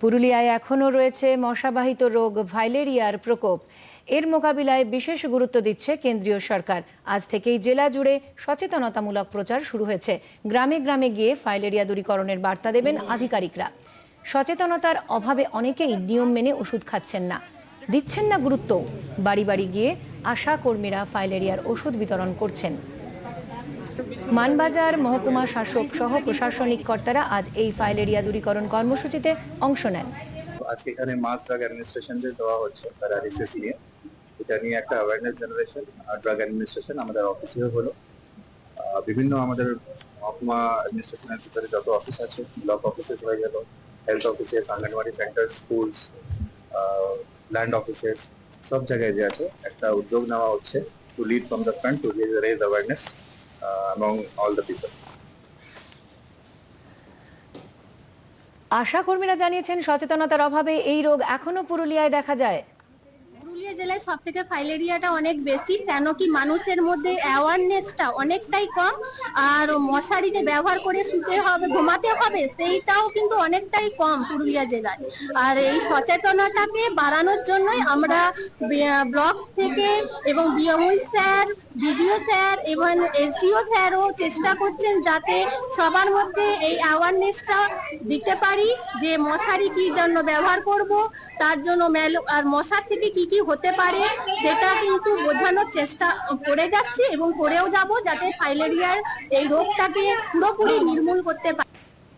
পুরুলিয়ায় এখনও রয়েছে মশাবাহিত রোগ, ভাইলেরিয়ার প্রকোপ। এর মোকাবিলায় বিশেষ গুরুত্ব দিচ্ছে কেন্দ্রীয় সরকার। আজ থেকেই জেলা জুড়ে সচেতনতামূলক প্রচার শুরু হয়েছে। গ্রামে গ্রামে গিয়ে ফাইলেরিয়া দূরীকরণের বার্তা দেবেন আধিকারিকরা। সচেতনতার অভাবে অনেকেই নিয়ম মেনে ওষুধ খাচ্ছেন না। দিচ্ছেন না গুরুত্ব। বাড়ি বাড়ি গিয়ে আশা কর্মীরা ফাইলেরিয়ার ওষুধ বিতরণ করছেন। মানবাজার, মহকুমা শাসক সহ প্রশাসনিক কর্তারা আজ এই ফাইলেরিয়া দূরীকরণ কর্মসূচিতে অংশ নেন। আজকে এখানে মাস ড্রাগ অ্যাডমিনিস্ট্রেশনদের দেওয়া হচ্ছে প্যারালিসিস নিয়ে। এটা নিয়ে একটা অ্যাওয়ারনেস জেনারেশন ড্রাগ অ্যাডমিনিস্ট্রেশন আমাদের অফিসেও হলো। বিভিন্ন আমাদের মহকুমা অ্যাডমিনিস্ট্রেশনের ভিতরে যত অফিস আছে ব্লক অফিসেস হয়ে গেল health offices anganwadi centre schools land offices সব জায়গায় যে আছে, একটা উদ্যোগ নেওয়া হচ্ছে to lead from the front to raise awareness among all the people. ASHA কর্মীরা জানিয়েছেন সচেতনতার অভাবে এই রোগ এখনও পুরুলিয়ায় দেখা যায় পুরুলিয়া জেলায় সব থেকে ফাইলেরিয়াটা অনেক বেশি কেন কি মানুষের মধ্যে অ্যাওয়ারনেসটা অনেকটাই কম, আর মশারি যে ব্যবহার করে শুতে হবে, ঘুমাতে হবে, সেইটাও কিন্তু অনেকটাই কম পুরুলিয়া জেলায়। আর এই সচেতনতাকে বাড়ানোর জন্যই আমরা ব্লক থেকে এবং বিএমই স্যার বিডিও স্যার এবং এসডিও স্যারও চেষ্টা করছেন যাতে সবার মধ্যে এই অ্যাওয়ারনেসটা দিতে পারি, যে মশারি কি জন্য ব্যবহার করব, তার জন্য আর মশার থেকে কি কি হতে পারে, সেটা কিন্তু বোঝানোর চেষ্টা করে যাচ্ছি এবং করেও যাব যাতে ফাইলেরিয়ার এই রোগটাকে পুরোপুরি নির্মূল করতে পারি।